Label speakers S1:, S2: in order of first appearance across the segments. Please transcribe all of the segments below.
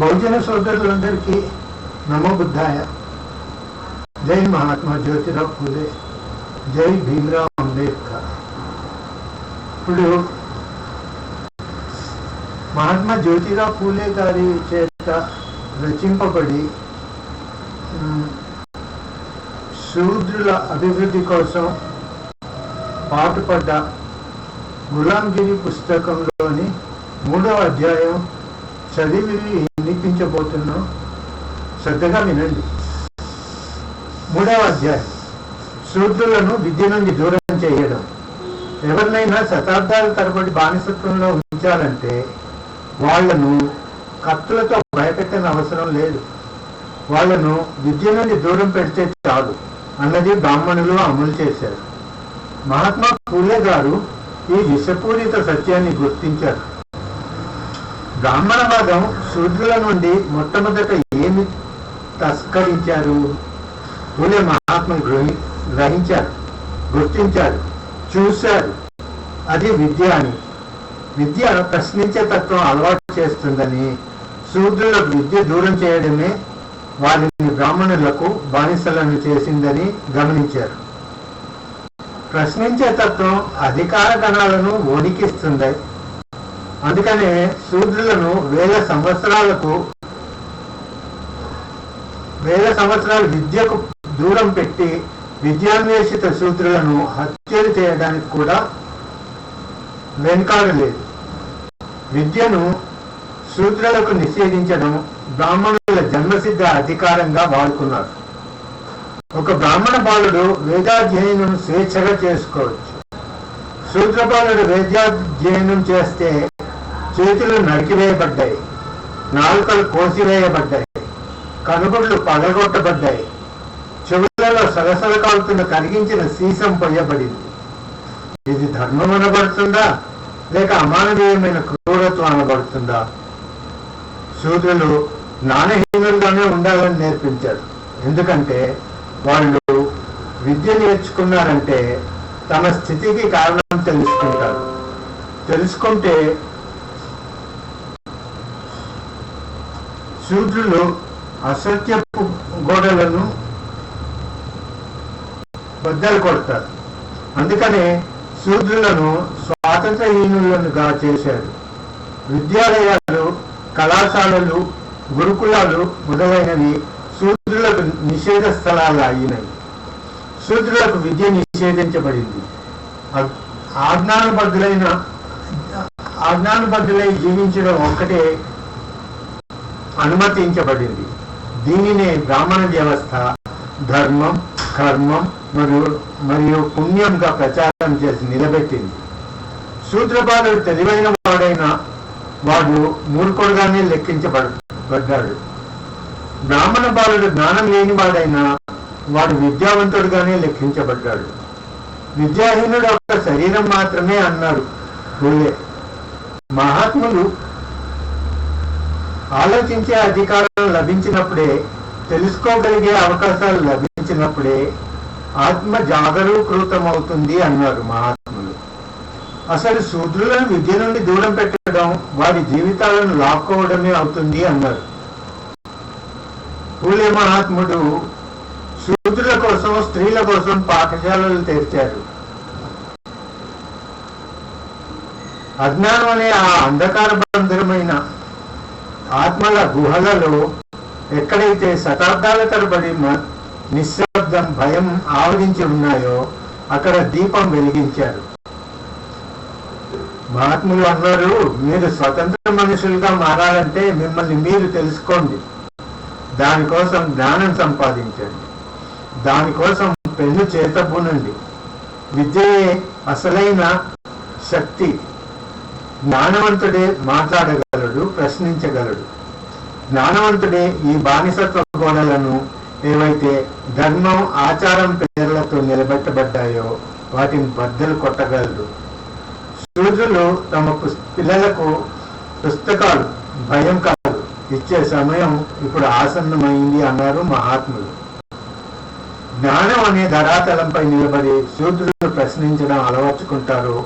S1: బహుజన సోదరులందరికీ నమో బుద్ధాయ జై మహాత్మా జ్యోతిరావు పూలే జై భీమరావ్ అంబేద్కర్ ఇప్పుడు మహాత్మా జ్యోతిరావు పూలే గారి చేత రచింపబడి ఉమ్, శూద్రుల అభివృద్ధి కోసం పాటుపడ్డ గులాంగిరి పుస్తకంలోని మూడవ అధ్యాయం చదివి వినిపించబోతున్నాం శ్రద్ధగా వినండి. మూడవ అధ్యాయం. శూద్రులను విద్య నుండి దూరం చేయడం. ఎవరినైనా శతాబ్దాల తరబడి బానిసత్వంలో ఉంచాలంటే వాళ్ళను కత్తులతో భయపెట్టని అవసరం లేదు. వాళ్ళను విద్య నుండి దూరం పెడితే చాలు అన్నది బ్రాహ్మణులు అమలు చేశారు. మహాత్మా పూలే గారు ఈ విషపూరిత సత్యాన్ని గుర్తించారు. బ్రాహ్మణ బ్రాహ్మణవాదం శూద్రుల నుండి మొట్టమొదట ఏమి తస్కరించారు? పూలే మహాత్మ గ్రహించారు గుర్తించారు చూశారు. అది విద్య అని. విద్య ప్రశ్నించే తత్వం అలవాటు చేస్తుందని శూద్రుల విద్య దూరం చేయడమే వారిని బ్రాహ్మణులకు బానిసలను చేసిందని గమనించారు. ప్రశ్నించే తత్వం అధికార గణాలను ఓడికిస్తుంది అందుకనే శూద్రులను వేల సంవత్సరాలకు వేల సంవత్సరాల విద్యకు దూరం పెట్టి విద్యాన్వేషిత శూద్రులను హత్యలు చేయడానికి కూడా వెనుకాడలేదు. విద్యను శూద్రులకు నిషేధించడం బ్రాహ్మణుల జన్మసిద్ధ అధికారంగా వాడుకున్నారు. ఒక బ్రాహ్మణ బాలుడు వేదాధ్యయనం స్వేచ్ఛగా చేసుకోవచ్చు. సూత్ర బాలుడు వేదాధ్యయనం చేస్తే చేతులు నరికివేయబడ్డాయి. నాలుకలు కోసివేయబడ్డాయి. కనుగుడ్లు పగలగొట్టబడ్డాయి. చెవులలో సరసల కాలుతున్న కరిగించిన సీసం పొయ్యబడింది. ఇది ధర్మం అనబడుతుందా? లేక అమానవీయమైన క్రూరత్వం అనబడుతుందా? సూర్యులు నానహీనులుగానే ఉండాలని నేర్పించారు. ఎందుకంటే వాళ్ళు విద్య నేర్చుకున్నారంటే తమ స్థితికి కారణం తెలుసుకుంటారు. తెలుసుకుంటే శూద్రులు అసత్యపు గోడలను బద్దలు కొడతారు. అందుకనే శూద్రులను స్వాతంత్రహీనులనుగా చేశారు. విద్యాలయాలు కళాశాలలు గురుకులాలు మొదలైనవి శూద్రులకు నిషేధ స్థలాలు అయినవి శూద్రులకు విద్య నిషేధించబడింది. ఆజ్ఞానబద్ధులైన ఆజ్ఞానబద్ధులై జీవించడం ఒక్కటే అనుమతించబడింది. దీనినే బ్రాహ్మణ వ్యవస్థ ధర్మం కర్మం మరియు మరియు పుణ్యంగా ప్రచారం చేసి నిలబెట్టింది. శూద్రబాలుడు తెలివైన వాడైన వాడు మూర్ఖుడుగానే లెక్కించబడ్డాడు. బ్రాహ్మణ బాలుడు జ్ఞానం లేని వాడైనా వాడు విద్యావంతుడుగానే లెక్కించబడ్డాడు. విద్యాహీనుడు ఒక శరీరం మాత్రమే అన్నారు. మహాత్ములు ఆలోచించే అధికారం లభించినప్పుడే తెలుసుకోగలిగే అవకాశాలు లభించినప్పుడే ఆత్మ జాగరూకృతమవుతుంది అన్నారు మహాత్ములు. అసలు శూద్రులను విద్య నుండి దూరం పెట్టడం వారి జీవితాలను లాక్కోవడమే అవుతుంది అన్నారు. పూలే మహాత్ముడు శూద్రుల కోసం స్త్రీల కోసం పాఠశాలలు తెరిచారు. అజ్ఞానం అనే ఆ అంధకార బంధురమైన ఆత్మల గుహలలో ఎక్కడైతే శతాబ్దాల తరబడి నిశ్శబ్దం భయం ఆవరించి ఉన్నాయో అక్కడ దీపం వెలిగించారు. మహాత్ములు అన్నారు మీరు స్వతంత్ర మనుషులుగా మారాలంటే మిమ్మల్ని మీరు తెలుసుకోండి. దానికోసం జ్ఞానం సంపాదించండి. దానికోసం పెన్ను చేతబునండి విద్యయే అసలైన శక్తి. జ్ఞానవంతుడే మాట్లాడగలడు ప్రశ్నించగలడు. జ్ఞానవంతుడే ఈ బానిసత్వ గోడలను ఏవైతే ధర్మం ఆచారం పేర్లతో నిలబెట్టబడ్డాయో వాటిని బద్దలు కొట్టగలరు శూద్రులు తమ పిల్లలకు పుస్తకాలు భయం కాదు. ఇచ్చే సమయం ఇప్పుడు ఆసన్నమైంది అన్నారు మహాత్ములు. జ్ఞానం అనే ధరాతలంపై నిలబడి సూర్యుడు ప్రశ్నించడం అలవర్చుకుంటారు.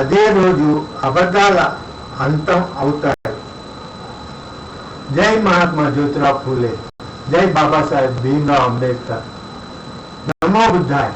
S1: అదే రోజు అబద్ధాల అంతం అవుతాయి. જય મહાત્મા જ્યોતિરાવ ફૂલે. જય બાબા સાહેબ ભીમરાવ આંબેડકર. નમો બુદ્ધાય.